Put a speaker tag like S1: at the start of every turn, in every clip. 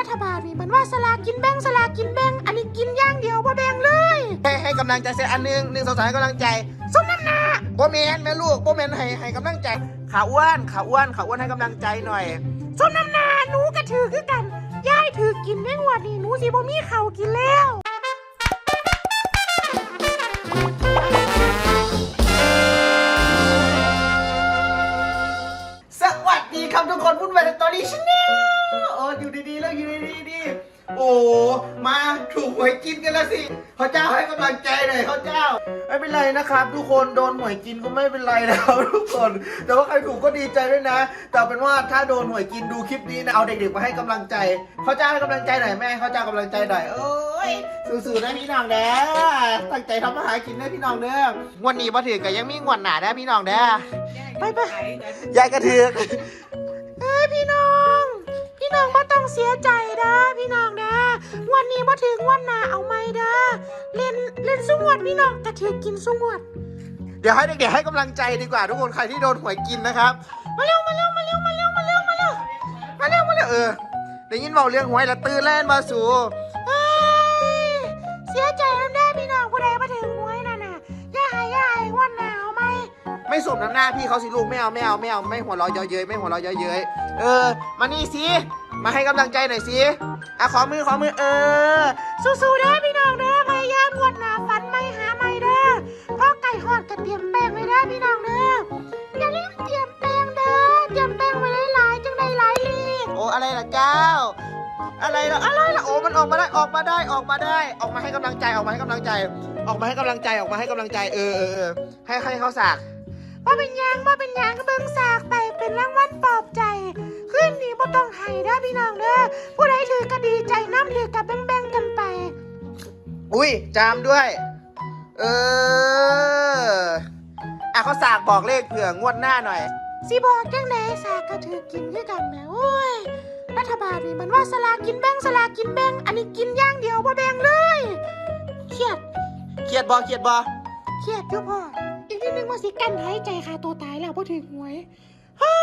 S1: รัฐบาลนี่มันว่าสลากกินแบ่งสลากกินแบ่งอันนี้กินอย่างเดียวบ่แบ่งเลย
S2: ให้ให้กำลังใจเสียอันหนึ่งหนึ่งสองสามให้กำลังใจสมน้ำหน้าโบเมนแม่ลูกโบเมนให้ให้กำลังใจขาอ้วนขาอ้วนขาอ้วนให้กำลังใจหน่อย
S1: สมน้ำหน้าหนูก็ถือคือกันยายถือกินแม่งวดนี่หนูสิบ่มีข้าวกินแล้ว
S2: สวัสดีครับทุกคนพูดไปในตอนนี้ชแนล โอ้อยู่ดีๆแล้วอยู่ดีๆดีโอ้มาถูกหวยกินกันแล้วสิเขาเจ้าให้กำลังใจหน่อยเขาเจ้า ไม่เป็นไรนะครับ ทุกคนโดนหวยกินก็ไม่เป็นไรนะครับทุกคน แต่ว่าใครถูกก็ดีใจด้วยนะ แต่เป็นว่าถ้าโดนหวยกินดูคลิปนี้นะเอาเด็กๆมาให้กำลังใจเขาเจ้าให้กำลังใจหน่อยแม่เขาเจ้ากำลังใจหน่อยโอ้ยสู้ๆนะพี่น้องเด้อตั้งใจทำมาหากินนะพี่น้องเด้องวันนี้มาถึงก็ยังมีงวดหนาได้พี่น้องเด้อ
S1: ไปไป
S2: ยายกระเทือก
S1: เอ้ยพี่น้อง น้องบ่ต้องเสียใจเด้อพี่น้องเด้อวันนี้บ่ถึงวันหน้าเอาไหมเด้อเล่นเล่นสุงวดพี่น้องแต่ถือกินสุงวด
S2: เดี๋ยวให้เด็กๆให้กำลังใจดีกว่า ทุกคนใครที่โดนหวยกินนะครับ
S1: มาเร็วมาเร็วมาเร็วมาเร็วมาเร็วมาเร็ว
S2: มาเร็วมาเร็วเออได้ยินเบาเรื่องหวยแล้วตื่นเล่นมาสู่
S1: เอ้ยเสียใจน้ำได้พี่น้องผู้ใดมาถึงหวยนั่นน่ะอย่าหายอย่าหายวันหนาวไหม
S2: ไม่สมน้ำหน้าพี่เขาสิลูกไม่เอาไม่เอาไม่เอาไม่หัวเราะเยอะเย้ยไม่หัวเราะเยอะเย้ยเออมานี่สิ มาให้กำลังใจหน่อยสิอะขอมือขอมือเออ
S1: สู้ๆเด้อพี่น้องเด้อพยายามงวดหนาฝันไม่หาไม่เด้อเพราะไก่หอดกระเทียมแป้งไว้เด้อพี่น้องเด้ออย่าลืมเตรียมแป้งเด้อเตรียมแป้งไว้หลายๆจังได้หลายลีก
S2: โอ้อะไรล่ะเจ้า อะไรล่ะอะไรล่ะโอ้มันออกมาได้ออกมาได้ออกมาได้ ออกมาให้กำลังใจออกมาให้กำลังใจ ออกมาให้กำลังใจออกมาให้กำลังใจเออเออเออให้ให้เขาสาก
S1: ว่าเป็นยังว่าเป็นยังก็เบิ่งสากไปเป็นรางวัลปลอบใจคืนนี้บ่ต้อง ให้เด้อพี่น้องเด้อผู้ใดถือก็ดีใจน้ำถือกับแบ่งๆกันไป
S2: อุ้ยจามด้วย เอออะเขาสากบอกเลขเผื่องวดหน้าหน่อย
S1: สิบอกจังไหนสากก็ถือกินคือกันแหม่โอ้ยรัฐบาลนี่มันว่าสลากกินแบ่งสลากกินแบ่งอันนี้กินอย่างเดียวบ่แบ่งเลยเครียด
S2: เครียดบอเครียดบอ
S1: เครียดอยู่พ่ออีกนิดนึงว่าสิกันหายใจคาตัวตายแล้วพอถึงหวยเฮ้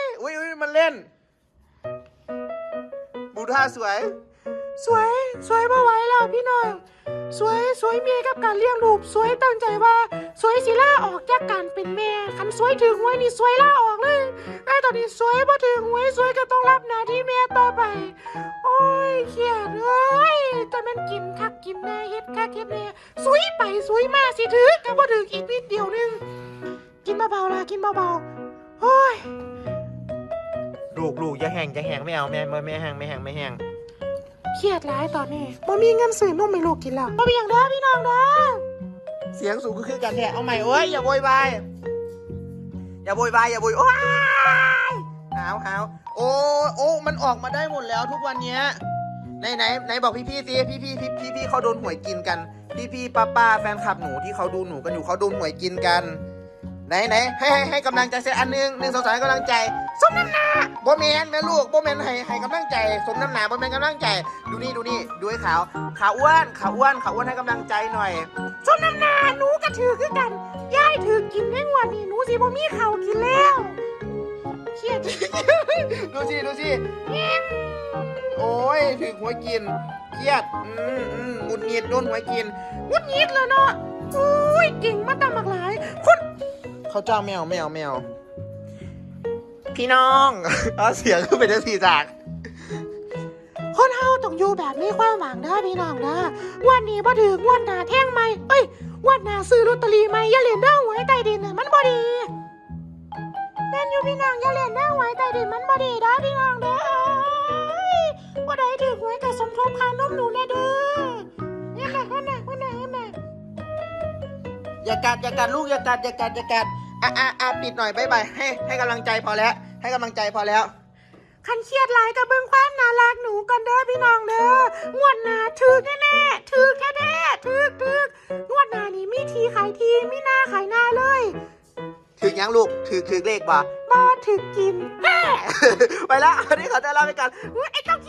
S1: ย
S2: อุ้ยอุ้ยมันเล่นบู ท่าสวย
S1: สวย สวยบ่ไหวแล้วพี่น้อง สวย สวยเมียกับการเลี้ยงลูก สวยตั้งใจว่า สวยสิล่าออกจากการเป็นแม่คันสวยถึงหวยนี่สวยล่าออกเลยแต่ตอนนี้สวยบ่ถึงหวยสวยก็ต้องรับหน้าที่แม่ต่อไป โอ้ยเครียดเอ้ยแต่มันกินคักกินแน่เฮ็ดคักเฮ็ดแน่สวยไปสวยมาสิถือก็บ่ถึงอีกนิดเดียวนึง กินเบาๆล่ะกินเบาๆโอ้ย
S2: ลูกลูกอย่าแห้งอย่าแห้งไม่เอาแม่ไม่ไม่แห้งไม่แห้งไม่แห้ง
S1: เครียดหลายตอนนี้บ่มีเงินซื้อนมให้ลูกกินแล้วบ่เป็นหยังเด้อพี่น้องเด้อ
S2: เสียงสูงก็คือกันแท้เอาใหม่โอ้ยอย่าโวยวายอย่าโวยวายอย่าโวยโอ้ยหาวหาวโอ้โอ้มันออกมาได้หมดแล้วทุกวันเนี้ยไหนไหนไหนบอกพี่พี่สิพี่พี่พี่พี่พี่เขาโดนหวยกินกัน พี่พี่ป้าป้าแฟนคลับหนูที่เขาดูหนูกันอยู่เขาโดนหวยกินกัน ไหนไหนให้ให้ให้กำลังใจเสียอันหนึ่งหนึ่งสองสามให้กำลังใจ สมน้ำหน้าโบเมนแม่ลูกโบเมนให้ให้กำลังใจ สมน้ำหนาโบเมนกำลังใจ ดูนี่ดูนี่ดูให้ขาวขาวอ้วนขาวอ้วนขาวอ้วนให้กำลังใจหน่อย
S1: สมน้ำหน้าหนูก็ถือคือกันยายถือกินแม่งวันนี้หนูสิบ่มีข้าวกินแล้วเครียด
S2: ดูสิดูสิโอ้ยถึงหัวกินเครียดอืมอืมหงุดหงิดโดนหัวกิน
S1: งุดหงิดเลยเนาะโอ้ยเก่งมาตามหลากหลายคน
S2: เขาเจ้าแมวแมวแมว พี่น้องเอาเสียงขึ้นไปได้สี่จาก
S1: คนเฮาต้องอยู่แบบมีความหวังเด้อพี่น้องเด้อวันนี้บ่ถึงวันหน้าแท่งใหม่เอ้ยวันหน้าซื้อลอตเตอรี่ใหม่อย่าเล่นเด้อหวยใต้ดินน่ะมันบ่ดีแม่นอยู่พี่น้องอย่าเล่นเด้อหวยใต้ดินมันบ่ดีเด้อพี่น้องเด้อเอ้ยบ่ได้ถือหวยก็สมทบค่านมหนูแน่เด้อเนี่ยน่ะคนน่ะคนน่ะคนน่ะ
S2: อย่ากัดอย่ากัดลูกอย่ากัดอย่ากัดอย่ากัด อะอะอะปิดหน่อยบายบายให้ให้กำลังใจพอแล้ว ให้กำลังใจพอแล้ว
S1: คันเครียดหลายกับเบิ่งความน่ารักหนูก่อนเด้อพี่น้องเด้องวดหน้าถึกแน่ๆถึกแท้ๆถึกถึกงวดหน้านี่มีทีขายทีมีหน้าขายหน้าเลย
S2: ถึงยังลูกถือถือเลขบ่
S1: บอถึกกิน
S2: ไปแล้ววันนี้ขอตัวลาไปก่อน
S1: อุ๊ยไอ้ต้อง